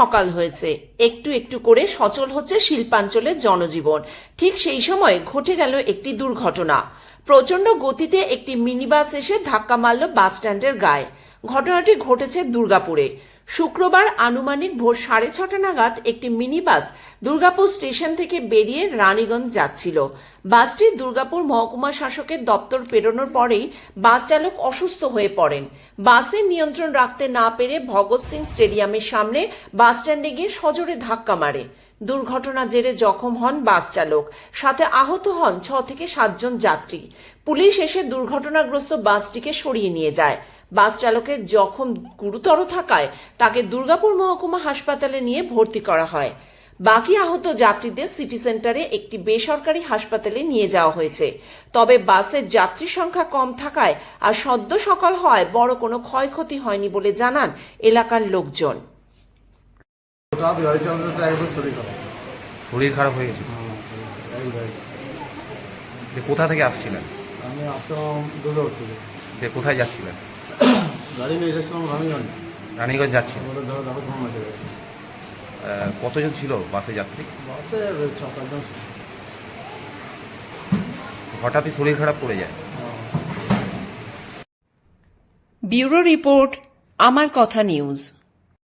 সকাল হয়েছে। একটু একটু করে সচল হচ্ছে শিল্পাঞ্চলের জনজীবন। ঠিক সেই সময় ঘটে গেল একটি দুর্ঘটনা। প্রচণ্ড গতিতে একটি মিনিবাস এসে ধাক্কা মারল বাস স্ট্যান্ডের গায়ে। ঘটনাটি ঘটেছে দুর্গাপুরে। শুক্রবার আনুমানিক ভোর সাড়ে ছটা নাগাদ একটি মিনি বাস দুর্গাপুর স্টেশন থেকে বেরিয়ে রানীগঞ্জ যাচ্ছিল। বাসটি দুর্গাপুর মহকুমা শাসকের দপ্তর পেরোনোর পরেই বাস চালক অসুস্থ হয়ে পড়েন। বাসের নিয়ন্ত্রণ রাখতে না পেরে ভগৎ সিং স্টেডিয়ামের সামনে বাস স্ট্যান্ডে গিয়ে সজোরে ধাক্কা মারে। দুর্ঘটনা জেরে জখম হন বাস চালক। সাথে আহত হন ছ থেকে সাতজন যাত্রী। পুলিশ এসে দুর্ঘটনাগ্রস্ত বাসটিকে সরিয়ে নিয়ে যায়। বাস চালকের জখম গুরুতর থাকায় তাকে দুর্গাপুর মহকুমা হাসপাতালে নিয়ে ভর্তি করা হয়। বাকি আহত যাত্রীদের সিটি সেন্টারে একটি বেসরকারি হাসপাতালে নিয়ে যাওয়া হয়েছে। তবে বাসের যাত্রী সংখ্যা কম থাকায় আর সদ্য সকাল হওয়ায় বড় কোনো ক্ষয়ক্ষতি হয়নি বলে জানান এলাকার লোকজন। শরীর খারাপ হয়ে গেছে? হ্যাঁ, কোথা থেকে আসছিলেন? আমি আসলাম দুর্গাপুর থেকে। কোথায় যাচ্ছিলেন? গাড়ি নিয়ে এসেছিলাম রানীগঞ্জ। আহ, কতজন ছিল বাসে যাত্রী? বাসে ছ পাঁচজন হঠাৎই শরীর খারাপ পড়ে যায়। হ্যাঁ। ব্যুরো রিপোর্ট আমার কথা নিউজ।